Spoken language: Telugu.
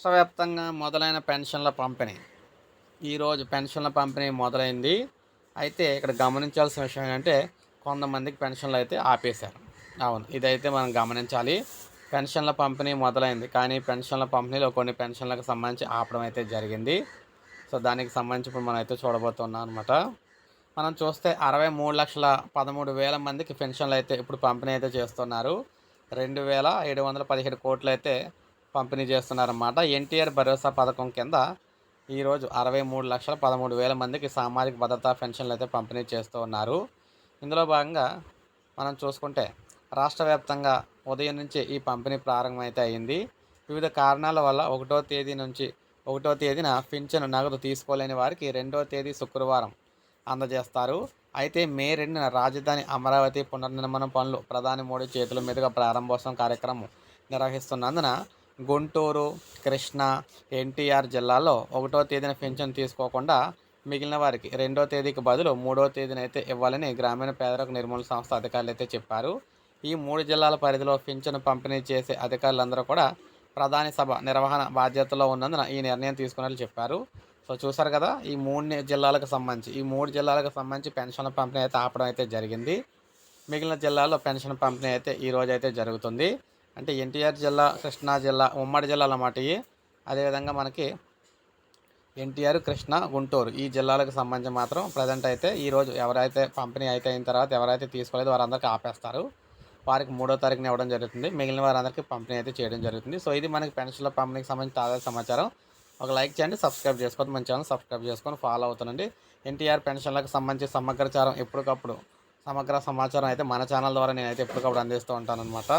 రాష్ట్ర వ్యాప్తంగా మొదలైన పెన్షన్ల పంపిణీ. ఈరోజు పెన్షన్ల పంపిణీ మొదలైంది. అయితే ఇక్కడ గమనించాల్సిన విషయం ఏంటంటే కొంతమందికి పెన్షన్లు అయితే ఆపేశారు. అవును ఇదైతే మనం గమనించాలి. పెన్షన్ల పంపిణీ మొదలైంది. కానీ పెన్షన్ల పంపిణీలో కొన్ని పెన్షన్లకు సంబంధించి ఆపడం అయితే జరిగింది. సో దానికి సంబంధించి ఇప్పుడు మనం అయితే చూడబోతున్నాం అనమాట మనం చూస్తే అరవై మూడు లక్షల పదమూడు వేల మందికి పెన్షన్లు అయితే ఇప్పుడు పంపిణీ అయితే చేస్తున్నారు. రెండు వేల ఏడు వందల పదిహేడు కోట్లు అయితే పంపిణీ చేస్తున్నారన్నమాట. ఎన్టీఆర్ భరోసా పథకం కింద ఈరోజు అరవై మూడు లక్షల పదమూడు వేల మందికి సామాజిక భద్రతా పెన్షన్లు అయితే పంపిణీ చేస్తూ ఉన్నారు. ఇందులో భాగంగా మనం చూసుకుంటే రాష్ట్ర వ్యాప్తంగా ఉదయం నుంచి ఈ పంపిణీ ప్రారంభమైతే అయింది. వివిధ కారణాల వల్ల ఒకటో తేదీ నుంచి ఒకటో తేదీన పింఛను నగదు తీసుకోలేని వారికి రెండో తేదీ శుక్రవారం అందజేస్తారు. అయితే మే రెండున రాజధాని అమరావతి పునర్నిర్మాణం పనులు ప్రధాని మోడీ చేతుల మీదుగా ప్రారంభోత్సవం కార్యక్రమం నిర్వహిస్తున్నందున గుంటూరు కృష్ణా ఎన్టీఆర్ జిల్లాలో ఒకటో తేదీన పింఛను తీసుకోకుండా మిగిలిన వారికి రెండో తేదీకి బదులు మూడో తేదీన అయితే ఇవ్వాలని గ్రామీణ పేదరిక నిర్మూలన సంస్థ అధికారులు అయితే చెప్పారు. ఈ మూడు జిల్లాల పరిధిలో పింఛను పంపిణీ చేసే అధికారులందరూ కూడా ప్రధాని సభ నిర్వహణ బాధ్యతలో ఉన్నందున ఈ నిర్ణయం తీసుకున్నట్లు చెప్పారు. సో చూసారు కదా ఈ మూడు జిల్లాలకు సంబంధించి ఈ మూడు జిల్లాలకు సంబంధించి పెన్షన్ల పంపిణీ అయితే ఆపడం అయితే జరిగింది. మిగిలిన జిల్లాల్లో పెన్షన్ పంపిణీ అయితే ఈ రోజు అయితే జరుగుతుంది. అంటే ఎన్టీఆర్ జిల్లా కృష్ణా జిల్లా ఉమ్మడి జిల్లాలు అన్నమాట ఇవి. అదేవిధంగా మనకి ఎన్టీఆర్ కృష్ణా గుంటూరు ఈ జిల్లాలకు సంబంధించి మాత్రం ప్రజెంట్ అయితే ఈరోజు ఎవరైతే పంపిణీ అయితే అయిన తర్వాత ఎవరైతే తీసుకోలేదు వారందరికీ ఆపేస్తారు. వారికి మూడో తారీఖున ఇవ్వడం జరుగుతుంది. మిగిలిన వారందరికీ పంపిణీ అయితే చేయడం జరుగుతుంది. సో ఇది మనకి పెన్షన్ల పంపిణీకి సంబంధించి తాజా సమాచారం. ఒక లైక్ చేయండి సబ్స్క్రైబ్ చేసుకోండి మన ఛానల్ సబ్స్క్రైబ్ చేసుకొని ఫాలో అవుతుందండి ఎన్టీఆర్ పెన్షన్లకు సంబంధించి సమగ్రచారం ఎప్పటికప్పుడు సమగ్ర సమాచారం అయితే మన ఛానల్ ద్వారా నేనైతే ఎప్పటికప్పుడు అందిస్తూ ఉంటాను అనమాట